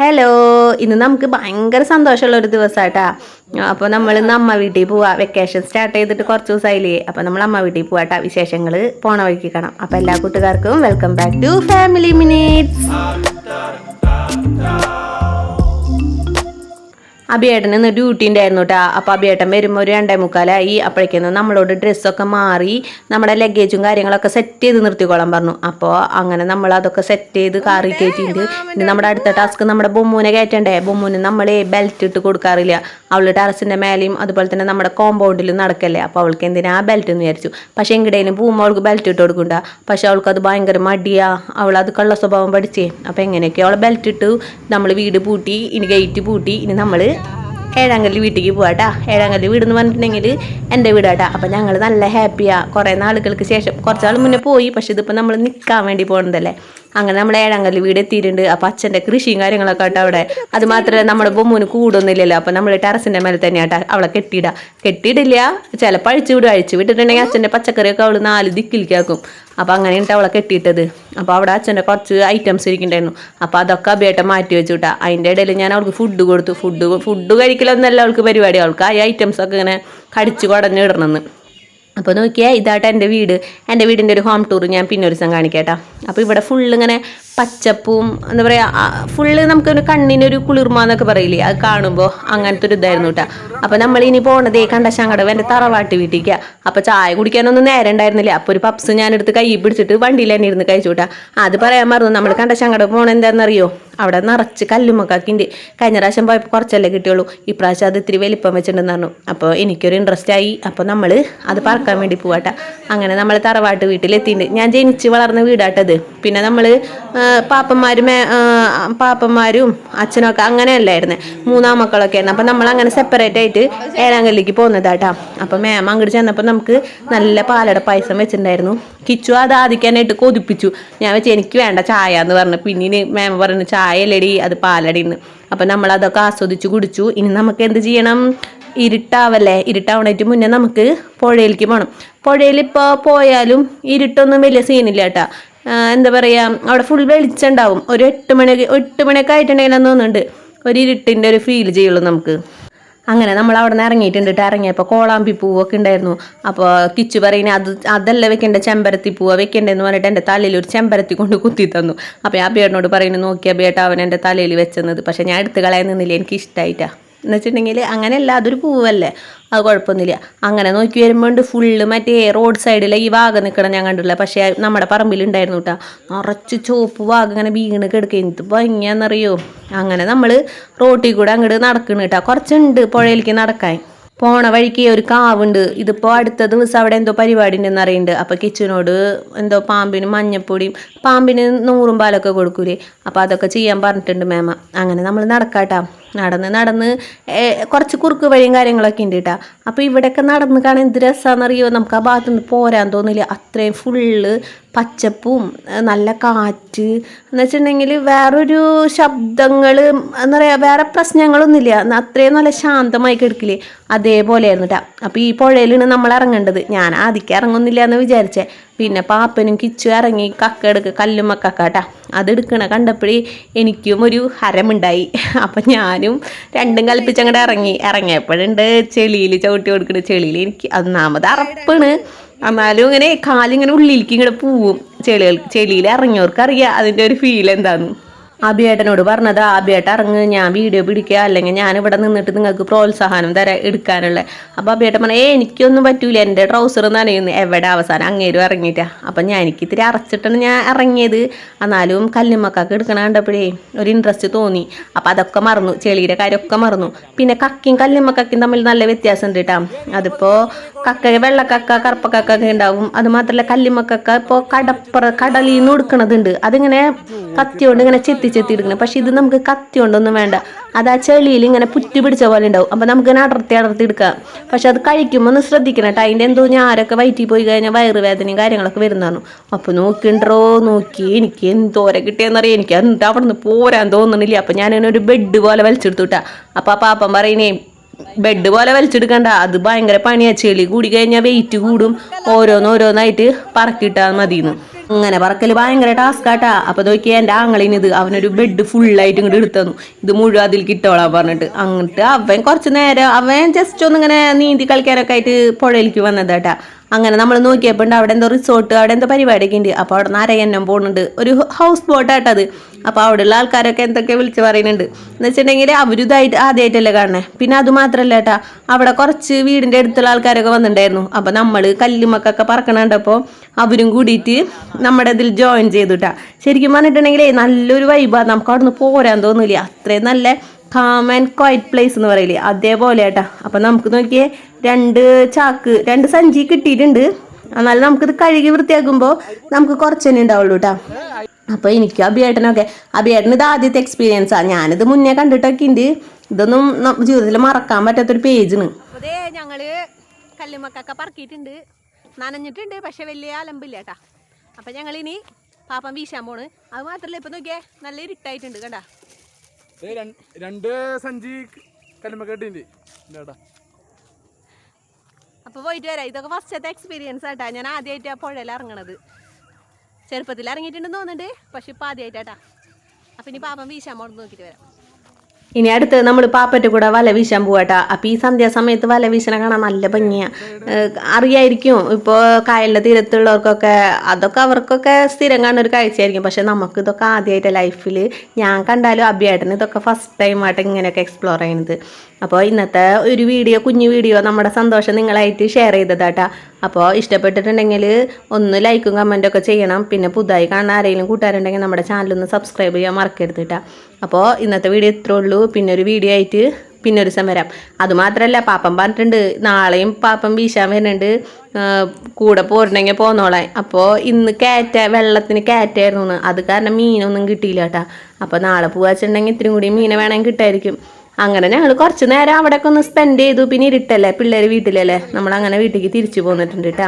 Hello ഇന്ന് നമുക്ക് ഭയങ്കര സന്തോഷമുള്ള ഒരു ദിവസമാട്ടാ അപ്പോൾ നമ്മൾ ഇന്ന് അമ്മ വീട്ടിൽ പോവാ. വെക്കേഷൻ സ്റ്റാർട്ട് ചെയ്തിട്ട് കുറച്ച് ദിവസമായില്ലേ? അപ്പോൾ നമ്മൾ അമ്മ വീട്ടിൽ പോവാട്ടാ. വിശേഷങ്ങൾ പോണ വഴിക്ക് കാണാം. അപ്പോൾ എല്ലാ കൂട്ടുകാർക്കും welcome back to family minutes അഭിയേട്ടന് ഇന്ന് ഡ്യൂട്ടി ഉണ്ടായിരുന്നു കേട്ടോ അപ്പോൾ അഭിയേട്ടൻ വരുമ്പോൾ ഒരു രണ്ടേ മുക്കാലായി. അപ്പോഴേക്കും നമ്മളോട് ഡ്രസ്സൊക്കെ മാറി നമ്മുടെ ലഗേജും കാര്യങ്ങളൊക്കെ സെറ്റ് ചെയ്ത് നിർത്തിക്കോളാൻ പറഞ്ഞു. അപ്പോൾ അങ്ങനെ നമ്മൾ അതൊക്കെ സെറ്റ് ചെയ്ത് കാറി കയറ്റിയിട്ട് ഇനി നമ്മുടെ അടുത്ത ടാസ്ക് നമ്മുടെ ബൊമ്മൂനെ കയറ്റണ്ടേ? ബൊമ്മൂന് നമ്മളെ ബെൽറ്റ് ഇട്ട് കൊടുക്കാറില്ല. അവൾ ടെറസിന്റെ മേലെയും അതുപോലെ തന്നെ നമ്മുടെ കോമ്പൗണ്ടിലും നടക്കല്ലേ? അപ്പോൾ അവൾക്ക് എന്തിനാ ബെൽറ്റ് എന്ന് വിചാരിച്ചു. പക്ഷേ എങ്ങടേലും പോകുമ്പോൾ അവൾക്ക് ബെൽറ്റ് ഇട്ട് കൊടുക്കണ്ട. പക്ഷെ അവൾക്ക് അത് ഭയങ്കര മടിയാ. അവൾ അത് കള്ള സ്വഭാവം പഠിച്ചേ. അപ്പോൾ എങ്ങനെയൊക്കെ അവളെ ബെൽറ്റ് ഇട്ട്. നമ്മൾ വീട് പൂട്ടി ഇനി ഗേറ്റ് പൂട്ടി ഇനി നമ്മൾ ഏഴാങ്കല്ല് വീട്ടിലേക്ക് പോവാട്ടാ. കല്ലി വീട് എന്ന് പറഞ്ഞിട്ടുണ്ടെങ്കിൽ എന്റെ വീടാട്ടാ. അപ്പം ഞങ്ങൾ നല്ല ഹാപ്പിയാണ് കുറേ നാളുകൾക്ക് ശേഷം കുറച്ച് നാൾ മുന്നേ പോയി പക്ഷേ ഇതിപ്പോൾ നമ്മൾ നിൽക്കാൻ വേണ്ടി പോകുന്നതല്ലേ അങ്ങനെ നമ്മൾ ഏഴാങ്കല്ല് വീട് എത്തിയിട്ടുണ്ട്. അപ്പം അച്ഛന്റെ കൃഷിയും കാര്യങ്ങളൊക്കെ ആട്ടോ അവിടെ. അത് മാത്രമല്ല നമ്മുടെ ബൊമ്മൂന് കൂടൊന്നുമില്ലല്ലോ അപ്പം നമ്മൾ ടെറസിന്റെ മേലെ തന്നെയാട്ടാ അവളെ കെട്ടിയിടുക കെട്ടിയിടില്ല. ചിലപ്പോൾ അഴിച്ചു വിടും. അഴിച്ചു വിട്ടിട്ടുണ്ടെങ്കിൽ അച്ഛന്റെ പച്ചക്കറിയൊക്കെ അവൾ നാല് ദിക്കിലേക്കാക്കും അപ്പോൾ അങ്ങനെയാണ് അവളെ കെട്ടിയിട്ടത്. അപ്പോൾ അവിടെ അച്ഛന്റെ കുറച്ച് ഐറ്റംസ് ഇരിക്കുന്നുണ്ടായിരുന്നു. അപ്പോൾ അതൊക്കെ അഭിയേട്ടം മാറ്റി വെച്ചു കിട്ടാം അതിന്റെ ഇടയിൽ ഞാൻ അവൾക്ക് ഫുഡ് കൊടുത്തു. ഫുഡ് ഫുഡ് കഴിക്കലൊന്നല്ല അവൾക്ക് പരിപാടി. അവൾക്ക് ആ ഐറ്റംസ് ഒക്കെ ഇങ്ങനെ കടിച്ചു കുടഞ്ഞ് ഇടണമെന്ന്. അപ്പോൾ നോക്കിയാൽ ഇതായിട്ട് എന്റെ വീട്. എന്റെ വീടിന്റെ ഒരു ഹോം ടൂർ ഞാൻ പിന്നെ ഒരു ദിവസം കാണിക്കട്ടാ അപ്പോൾ ഇവിടെ ഫുള്ള് ഇങ്ങനെ പച്ചപ്പും എന്താ പറയുക ഫുള്ള് നമുക്കൊരു കണ്ണിനൊരു കുളിർമ എന്നൊക്കെ പറയില്ലേ? അത് കാണുമ്പോൾ അങ്ങനത്തെ ഒരു ഇതായിരുന്നു കേട്ടോ. അപ്പം നമ്മൾ ഇനി പോണതേ കണ്ടശാങ്കടവ് എന്റെ തറവാട്ട് വീട്ടിലേക്ക്. അപ്പോൾ ചായ കുടിക്കാനൊന്നും നേരം ഉണ്ടായിരുന്നില്ല. അപ്പോൾ ഒരു പപ്സ് ഞാനെടുത്ത് കൈ പിടിച്ചിട്ട് വണ്ടിയിൽ തന്നെ ഇരുന്ന് കഴിച്ചു കേട്ടോ. അത് പറയാൻ മറന്നു. നമ്മൾ കണ്ടശാങ്കടവ് പോകണ എന്താണെന്നറിയോ? അവിടെ നിറച്ച് കല്ലുമക്കാക്കിന്റെ കഴിഞ്ഞ പ്രാവശ്യം പോയപ്പോൾ കുറച്ചല്ലേ കിട്ടിയുള്ളൂ. ഇപ്രാവശ്യം അത് ഇത്തിരി വലിപ്പം വെച്ചിട്ടുണ്ടെന്ന് പറഞ്ഞു. അപ്പോൾ എനിക്കൊരു ഇൻട്രസ്റ്റ് ആയി. അപ്പോൾ നമ്മൾ അത് പറക്കാൻ വേണ്ടി പോവാട്ട. അങ്ങനെ നമ്മൾ തറവാട്ട് വീട്ടിലെത്തിയിട്ടുണ്ട് ഞാൻ ജനിച്ച് വളർന്ന വീടാട്ടത്. പിന്നെ നമ്മൾ പാപ്പന്മാരും പാപ്പന്മാരും അച്ഛനൊക്കെ അങ്ങനെയല്ലായിരുന്നു. മൂന്നാം മക്കളൊക്കെ ആയിരുന്നു അപ്പം നമ്മൾ അങ്ങനെ സെപ്പറേറ്റ് ആയിട്ട് ഏഴാങ്കല്ലിക്ക് പോകുന്നതാട്ടാ അപ്പം മേമ അങ്ങോട്ട് ചെന്നപ്പോൾ നമുക്ക് നല്ല പാലട പായസം വെച്ചിട്ടുണ്ടായിരുന്നു. കിച്ചു അത് ആദിക്കാനായിട്ട് കൊതിപ്പിച്ചു. ഞാൻ വെച്ച് എനിക്ക് വേണ്ട ചായ എന്ന് പറഞ്ഞു. പിന്നീട് മാം പറഞ്ഞു ചായ അല്ലടി അത് പാലടി എന്ന്. അപ്പം നമ്മൾ അതൊക്കെ ആസ്വദിച്ച് കുടിച്ചു. ഇനി നമുക്ക് എന്ത് ചെയ്യണം? ഇരുട്ടാവല്ലേ? ഇരുട്ടാവണേറ്റ് മുന്നേ നമുക്ക് പുഴയിലേക്ക് പോകണം പുഴയിൽ ഇപ്പോൾ പോയാലും ഇരുട്ടൊന്നും വലിയ സീനില്ല കേട്ടോ. എന്താ പറയുക അവിടെ ഫുൾ വെളിച്ചം ഉണ്ടാവും. ഒരു എട്ട് മണി എട്ട് മണിയൊക്കെ ആയിട്ടുണ്ടെങ്കിൽ തോന്നുന്നുണ്ട്. ഒരു ഇരുട്ടിന്റെ ഒരു ഫീൽ ചെയ്യുള്ളൂ നമുക്ക്. അങ്ങനെ നമ്മൾ അവിടെ നിന്ന് ഇറങ്ങിയിട്ടുണ്ട് ഇറങ്ങിയപ്പോൾ കോളാമ്പി പൂവൊക്കെ ഉണ്ടായിരുന്നു. അപ്പോൾ കിച്ചു പറയുന്നത് അത് അതല്ല വെക്കേണ്ട ചെമ്പരത്തി പൂവ വെക്കേണ്ടതെന്ന് പറഞ്ഞിട്ട് എന്റെ തലയിൽ ഒരു ചെമ്പരത്തി കൊണ്ട് കുത്തി തന്നു. അപ്പോൾ ആ ബേട്ടനോട് പറയുന്നത് നോക്കിയ ബേട്ട അവൻ എന്റെ തലയിൽ വെച്ചെന്നത്. പക്ഷേ ഞാൻ എടുത്ത് കളയാൻ നിന്നില്ല എനിക്ക് ഇഷ്ടമായിട്ടാ എന്ന് വെച്ചിട്ടുണ്ടെങ്കിൽ അങ്ങനെയല്ല അതൊരു പൂവല്ലേ? അത് കുഴപ്പമൊന്നുമില്ല. അങ്ങനെ നോക്കി വരുമ്പോണ്ട് ഫുള്ള് മറ്റേ റോഡ് സൈഡിലെ ഈ വാഗ നിൽക്കണം ഞാൻ കണ്ടില്ല പക്ഷേ നമ്മുടെ പറമ്പിലുണ്ടായിരുന്നു കേട്ടോ നിറച്ച് ചുവപ്പ് വാഗ ഇങ്ങനെ വീണ് കിടക്കുക എന്ത് ഭംഗിയാന്നറിയോ? അങ്ങനെ നമ്മൾ റോട്ടിൽ കൂടെ അങ്ങോട്ട് നടക്കണം കേട്ടോ കുറച്ചുണ്ട് പുഴയിലേക്ക് നടക്കാൻ. പോണ വഴിക്ക് ഒരു കാവുണ്ട്. ഇതിപ്പോൾ അടുത്ത ദിവസം അവിടെ എന്തോ പരിപാടി ഉണ്ടെന്ന് അറിയുന്നുണ്ട് അപ്പോൾ കിച്ചനോട് എന്തോ പാമ്പിന് മഞ്ഞപ്പൊടിയും പാമ്പിന് നൂറും പാലൊക്കെ കൊടുക്കൂലേ? അപ്പോൾ അതൊക്കെ ചെയ്യാൻ പറഞ്ഞിട്ടുണ്ട് മേമ. അങ്ങനെ നമ്മൾ നടക്കാട്ടാ നടന്ന് നടന്ന് കുറച്ച് കുറുക്ക് വഴിയും കാര്യങ്ങളൊക്കെ ഉണ്ട് കേട്ടോ അപ്പോൾ ഇവിടെയൊക്കെ നടന്ന് കാണാൻ എന്ത് രസമാണെന്നറിയോ നമുക്ക് ആ ഭാഗത്തുനിന്ന് പോരാൻ തോന്നില്ല. അത്രയും ഫുള്ള് പച്ചപ്പും നല്ല കാറ്റ്. എന്ന് വെച്ചിട്ടുണ്ടെങ്കിൽ വേറൊരു ശബ്ദങ്ങൾ എന്താ പറയുക വേറെ പ്രശ്നങ്ങളൊന്നുമില്ല. അത്രയും നല്ല ശാന്തമായി കിടക്കില്ലേ? അതേപോലെയായിരുന്നു കേട്ടോ അപ്പോൾ ഈ പുഴയിലാണ് നമ്മൾ ഇറങ്ങേണ്ടത്. ഞാൻ ആദ്യം ഇറങ്ങുന്നില്ല എന്ന് വിചാരിച്ചേ. പിന്നെ പാപ്പനും കിച്ചു ഇറങ്ങി കക്ക എടുക്കുക കല്ലുമ്മ കക്കാട്ടാ അതെടുക്കണ കണ്ടപ്പോഴേ എനിക്കും ഒരു ഹരമുണ്ടായി. അപ്പം ഞാനും രണ്ടും കൽപ്പിച്ച് ഇറങ്ങി. ഇറങ്ങിയപ്പോഴുണ്ട് ചെളിയിൽ ചവിട്ടി കൊടുക്കണ. ചെളിയിൽ എനിക്ക് ഒന്നാമത് അറപ്പാണ്. എന്നാലും ഇങ്ങനെ കാലിങ്ങനെ ഉള്ളിലേക്ക് ഇങ്ങനെ പോവും. ചെളികൾ ചെളിയിൽ ഇറങ്ങിയവർക്കറിയാം അതിന്റെ ഒരു ഫീൽ എന്താന്ന്. അഭിയേട്ടനോട് പറഞ്ഞത് അഭിയേട്ട ഇറങ്ങ് ഞാൻ വീഡിയോ പിടിക്കുക അല്ലെങ്കിൽ ഞാൻ ഇവിടെ നിന്നിട്ട് നിങ്ങൾക്ക് പ്രോത്സാഹനം തരാ എടുക്കാനുള്ള. അപ്പോൾ അഭിയേട്ടൻ പറഞ്ഞ ഏ എനിക്കൊന്നും പറ്റൂല. എന്റെ ട്രൗസർ നനയുന്നു. എവിടെ അവസാനം? അങ്ങേരും ഇറങ്ങിയിട്ടാ. അപ്പം ഞാൻ എനിക്ക് ഇത്തിരി അറച്ചിട്ടാണ് ഞാൻ ഇറങ്ങിയത്. എന്നാലും കല്ലുമ്മക്കാക്ക് എടുക്കണ കണ്ടപ്പോഴേ ഒരു ഇൻട്രസ്റ്റ് തോന്നി. അപ്പോൾ അതൊക്കെ മറന്നു. ചെളിയുടെ കാര്യമൊക്കെ മറന്നു. പിന്നെ കക്കയും കല്ലുമ്മക്കക്കയും തമ്മിൽ നല്ല വ്യത്യാസം ഉണ്ട് കേട്ടോ. അതിപ്പോൾ കക്ക വെള്ളക്കക്ക കറുപ്പക്കക്ക ഉണ്ടാവും. അത് മാത്രമല്ല കല്ലുമ്മക്കക്ക ഇപ്പോൾ കടപ്പുറ കടലിൽ നിന്ന് കൊടുക്കണതുണ്ട്. അതിങ്ങനെ കത്തിയോണ്ട് ഇങ്ങനെ ചെത്തി ചെത്തി എടുക്കണം പക്ഷെ ഇത് നമുക്ക് കത്തി കൊണ്ടൊന്നും വേണ്ട. അത് ആ ചെളിയിൽ ഇങ്ങനെ പുറ്റി പിടിച്ച പോലെ ഉണ്ടാവും. അപ്പം നമുക്ക് ഇങ്ങനെ അടർത്തി അടർത്തി എടുക്കാം. പക്ഷെ അത് കഴിക്കുമ്പോൾ ഒന്ന് ശ്രദ്ധിക്കണം കേട്ടോ അതിന്റെ എന്തോ ഞാരൊക്കെ വയറ്റിൽ പോയി കഴിഞ്ഞാൽ വയറുവേദനയും കാര്യങ്ങളൊക്കെ വരുന്നതാണ്. അപ്പോൾ നോക്കിണ്ടോ? നോക്കി. എനിക്ക് എന്തോരെ കിട്ടിയെന്നറിയാം. എനിക്ക് എന്നിട്ട് അവിടെ നിന്ന് പോരാൻ തോന്നണില്ല. അപ്പം ഞാനിങ്ങനെ ഒരു ബെഡ് പോലെ വലിച്ചെടുത്തു കേട്ടാ അപ്പം ആ പാപ്പം പറയുന്നേ ബെഡ് പോലെ വലിച്ചെടുക്കണ്ട. അത് ഭയങ്കര പണിയാ. ചെളി കൂടി കഴിഞ്ഞാൽ വെയിറ്റ് കൂടും. ഓരോന്നോരോന്നായിട്ട് പറക്കിട്ടാൽ മതിയെന്ന് അങ്ങനെ പറക്കൽ ഭയങ്കര ടാസ്ക് ആട്ടാ. അപ്പൊ നോക്കിയാ എന്റെ ആങ്ങളിനിത് അവനൊരു ബെഡ് ഫുള്ളായിട്ട് ഇങ്ങോട്ട് എടുത്തു ഇത് മുഴുവൻ അതിൽ കിട്ടോളാൻ പറഞ്ഞിട്ട്. അങ്ങോട്ട് അവൻ കുറച്ച് നേരം അവൻ ജസ്റ്റ് ഒന്ന് ഇങ്ങനെ നീന്തി കളിക്കാനൊക്കെ ആയിട്ട് പുഴയിലേക്ക് വന്നതാട്ടാ. അങ്ങനെ നമ്മൾ നോക്കിയപ്പോൾ അവിടെ എന്തോ റിസോർട്ട് അവിടെ എന്തോ പരിപാടിയൊക്കെ ഉണ്ട്. അപ്പോൾ അവിടെ നിന്ന് അരയന്നം പോകുന്നുണ്ട് ഒരു ഹൗസ് ബോട്ടായിട്ടത് അപ്പോൾ അവിടെയുള്ള ആൾക്കാരൊക്കെ എന്തൊക്കെ വിളിച്ച് പറയുന്നുണ്ട്. എന്ന് വെച്ചിട്ടുണ്ടെങ്കിൽ അവരിതായിട്ട് ആദ്യമായിട്ടല്ലേ കാണണേ പിന്നെ അത് മാത്രമല്ല ഏട്ടാ അവിടെ കുറച്ച് വീടിന്റെ അടുത്തുള്ള ആൾക്കാരൊക്കെ വന്നിട്ടുണ്ടായിരുന്നു. അപ്പോൾ നമ്മൾ കല്ലുമക്കൊക്കെ പറക്കണുണ്ടപ്പോൾ അവരും കൂടിയിട്ട് നമ്മുടെ ഇതിൽ ജോയിൻ ചെയ്തുട്ടാ ശരിക്കും പറഞ്ഞിട്ടുണ്ടെങ്കിൽ നല്ലൊരു വൈബാണ് നമുക്ക് അവിടെ നിന്ന് പോരാൻ തോന്നില്ല അത്രയും നല്ല കാം ആൻഡ് ക്വയറ്റ് പ്ലേസ് എന്ന് പറയില്ലേ? അതേപോലെ ഏട്ടാ അപ്പം നമുക്ക് നോക്കിയേ രണ്ട് ചാക്ക് രണ്ട് സഞ്ചി കിട്ടിയിട്ടുണ്ട്. എന്നാലും നമുക്കിത് കഴുകി വൃത്തിയാക്കുമ്പോൾ നമുക്ക് കുറച്ച് തന്നെ ഉണ്ടാവുള്ളൂ കേട്ടോ അപ്പോൾ എനിക്ക് അഭിയേട്ടനൊക്കെ അഭിയേട്ടൻ ഇത് ആദ്യത്തെ എക്സ്പീരിയൻസാണ് ഞാനിത് മുന്നേ കണ്ടിട്ടൊക്കെ ഉണ്ട് ഇതൊന്നും ജീവിതത്തിൽ മറക്കാൻ പറ്റാത്തൊരു പേജാണ് ഞങ്ങൾ കല്ലുമക്കൊക്കെ പറക്കിയിട്ടുണ്ട് നനഞ്ഞിട്ടുണ്ട് പക്ഷെ വലിയ അലമ്പില്ല കേട്ടാ അപ്പം ഞങ്ങളിനി പാപ്പം വീശാൻ പോണ്. അത് മാത്രല്ല ഇപ്പം നോക്കിയേ നല്ല ഇരുട്ടായിട്ടുണ്ട് കണ്ടാ. ദേ രണ്ട് സഞ്ചി കല്ലുമ്മക്കെട്ടിണ്ട് ചേട്ടാ അപ്പോൾ പോയിട്ട് വരാം. ഇതൊക്കെ ഫസ്റ്റത്തെ എക്സ്പീരിയൻസ് ആട്ടാ. ഞാൻ ആദ്യമായിട്ട് ആ പുഴയിൽ ഇറങ്ങണത്. ചെറുപ്പത്തിൽ ഇറങ്ങിയിട്ടുണ്ടെന്ന് തോന്നുന്നുണ്ട് പക്ഷെ ഇപ്പം ആദ്യമായിട്ടാട്ടാ അപ്പം ഇനി പാപം വീശാൻ പോണെന്ന് നോക്കിയിട്ട് വരാം. ഇനി അടുത്ത് നമ്മൾ പാപ്പറ്റ കൂടെ വല വീശാൻ പോവാട്ടാ. അപ്പം ഈ സന്ധ്യാസമയത്ത് വല വീശണ കാണാൻ നല്ല ഭംഗിയാ. അറിയായിരിക്കും ഇപ്പോൾ കായലിന്റെ തീരത്തുള്ളവർക്കൊക്കെ അതൊക്കെ അവർക്കൊക്കെ സ്ഥിരം കാണുന്ന ഒരു കാഴ്ചയായിരിക്കും. പക്ഷെ നമുക്ക് ഇതൊക്കെ ആദ്യമായിട്ട് ലൈഫിൽ ഞാൻ കണ്ടാലും അഭിയായിട്ടാണ് ഇതൊക്കെ ഫസ്റ്റ് ടൈമായിട്ട് ഇങ്ങനെയൊക്കെ എക്സ്പ്ലോർ ചെയ്യുന്നത് അപ്പോൾ ഇന്നത്തെ ഒരു വീഡിയോ കുഞ്ഞു വീഡിയോ നമ്മുടെ സന്തോഷം നിങ്ങളായിട്ട് ഷെയർ ചെയ്തതാട്ടാ. അപ്പോൾ ഇഷ്ടപ്പെട്ടിട്ടുണ്ടെങ്കിൽ ഒന്ന് ലൈക്കും കമന്റും ഒക്കെ ചെയ്യണം. പിന്നെ പുതുതായി കാണാൻ ആരെങ്കിലും കൂട്ടുകാരുണ്ടെങ്കിൽ നമ്മുടെ ചാനലൊന്ന് സബ്സ്ക്രൈബ് ചെയ്യാൻ മറക്കരുത് അപ്പോൾ ഇന്നത്തെ വീഡിയോ ഇത്രേ ഉള്ളൂ. പിന്നെ ഒരു വീഡിയോ ആയിട്ട് പിന്നെ ഒരു ദിവസം വരാം. അതുമാത്രമല്ല പാപ്പം പറഞ്ഞിട്ടുണ്ട് നാളെയും പാപ്പം വീശാൻ വരുന്നുണ്ട്. കൂടെ പോരണമെങ്കിൽ പോന്നോളെ അപ്പോൾ ഇന്ന് കാറ്റ വെള്ളത്തിന് കാറ്റായിരുന്നു. അത് കാരണം മീനൊന്നും കിട്ടിയില്ല കേട്ടാ അപ്പോൾ നാളെ പോവാച്ചിട്ടുണ്ടെങ്കിൽ ഇത്രയും കൂടി മീനെ വേണമെങ്കിൽ കിട്ടായിരിക്കും. അങ്ങനെ ഞങ്ങൾ കുറച്ച് നേരം അവിടെയൊക്കെ ഒന്ന് സ്പെൻഡ് ചെയ്തു. പിന്നെ ഇരുട്ടല്ലേ പിള്ളേർ വീട്ടിലല്ലേ. നമ്മൾ അങ്ങനെ വീട്ടിലേക്ക് തിരിച്ചു പോന്നിട്ടുണ്ട് കേട്ടാ